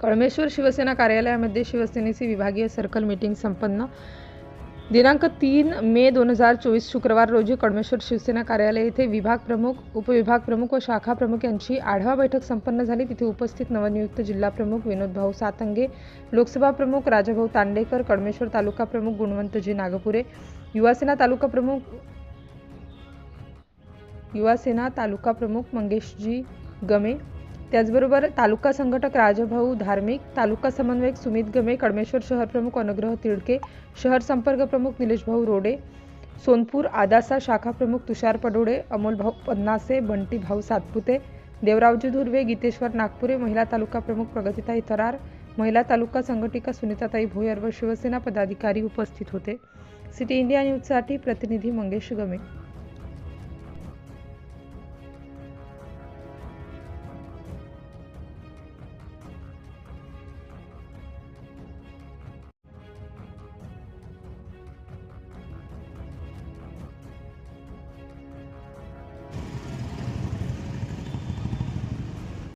कळमेश्वर शिवसेना कार्यालयामध्ये शिवसेनेची विभागीय सर्कल मीटिंग संपन्न. दिनांक तीन मे दोन हजार चोवीस शुक्रवार रोजी कळमेश्वर शिवसेना कार्यालय येथे विभाग प्रमुख उपविभाग प्रमुख व शाखा प्रमुख यांची आढावा बैठक संपन्न झाली. तिथे उपस्थित नवनियुक्त जिल्हा प्रमुख विनोद भाऊ सातंगे लोकसभा प्रमुख राजाभाऊ तांडेकर कळमेश्वर तालुका प्रमुख गुणवंतजी नागपुरे युवासेना तालुका प्रमुख युवासेना तालुका प्रमुख मंगेशजी गमे त्याचबरोबर तालुका संघटक राजभाऊ धार्मिक तालुका समन्वयक सुमित गमे कडमेश्वर शहर प्रमुख अनुग्रह तिडके शहर संपर्क प्रमुख निलेशभाऊ रोडे सोनपूर आदासा शाखा प्रमुख तुषार पडोडे अमोलभाऊ पन्नासे बंटी भाऊ सातपुते देवरावजी धुर्वे गीतेश्वर नागपुरे महिला तालुका प्रमुख प्रगतीताई थरार महिला तालुका संघटिका सुनीताताई भोयर व शिवसेना पदाधिकारी उपस्थित होते. सिटी इंडिया न्यूजसाठी प्रतिनिधी मंगेश गमे.